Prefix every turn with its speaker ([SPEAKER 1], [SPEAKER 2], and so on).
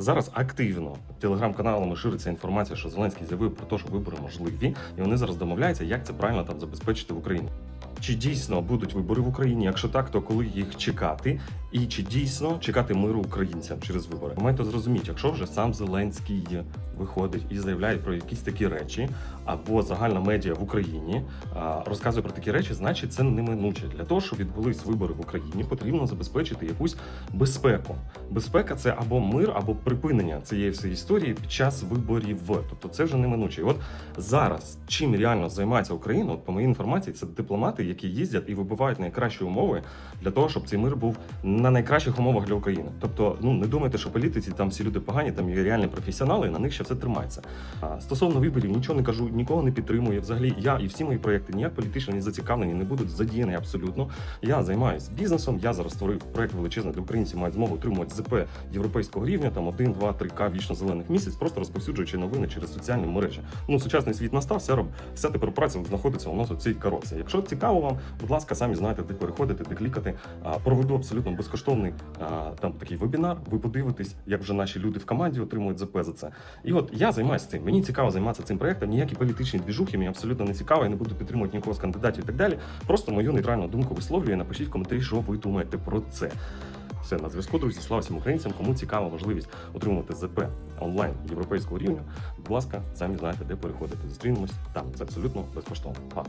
[SPEAKER 1] Зараз активно телеграм-каналами шириться інформація, що Зеленський заявив про те, що вибори можливі, і вони зараз домовляються, як це правильно там забезпечити в Україні. Чи дійсно будуть вибори в Україні? Якщо так, то коли їх чекати? І чи дійсно чекати миру українцям через вибори? Ви маєте зрозуміти, якщо вже сам Зеленський виходить і заявляє про якісь такі речі, або загальна медіа в Україні розказує про такі речі, значить це неминуче. Для того, щоб відбулись вибори в Україні, потрібно забезпечити якусь безпеку. Безпека це або мир, або припинення цієї всієї історії під час виборів. Тобто це вже неминуче. І от зараз чим реально займається Україна, от по моїй інформації, це дипломати, які їздять і вибивають найкращі умови для того, щоб цей мир був на найкращих умовах для України. Тобто, ну не думайте, що політиці там всі люди погані, там є реальні професіонали, і на них ще все тримається. А стосовно виборів, нічого не кажу, нікого не підтримую. Взагалі, я і всі мої проекти ніяк політично не зацікавлені, не будуть задіяні абсолютно. Я займаюся бізнесом. Я зараз створив проект величезний, де українці мають змогу отримувати ЗП європейського рівня, там 1, 2, 3 к вічно зелених місяць, просто розповсюджуючи новини через соціальні мережі. Ну сучасний світ настав, вся роб- вся тепер праця знаходиться у нас у цій коробці. Якщо цікаво вам, будь ласка, самі знаєте, де переходити, де клікати. Проведу абсолютно безкоштовний там такий вебінар. Ви подивитесь, як вже наші люди в команді отримують ЗП за це. І от я займаюся цим. Мені цікаво займатися цим проектом. Ніякі політичні двіжухи мені абсолютно не цікаво. Я не буду підтримувати нікого з кандидатів і так далі. Просто мою нейтральну думку висловлюю. Напишіть в коментарі, що ви думаєте про це. Все на зв'язку, друзі. Слава всім українцям. Кому цікава можливість отримувати ЗП онлайн європейського рівня. Будь ласка, самі знаєте, де переходити. Зустрінемось там. Це абсолютно безкоштовно. Па.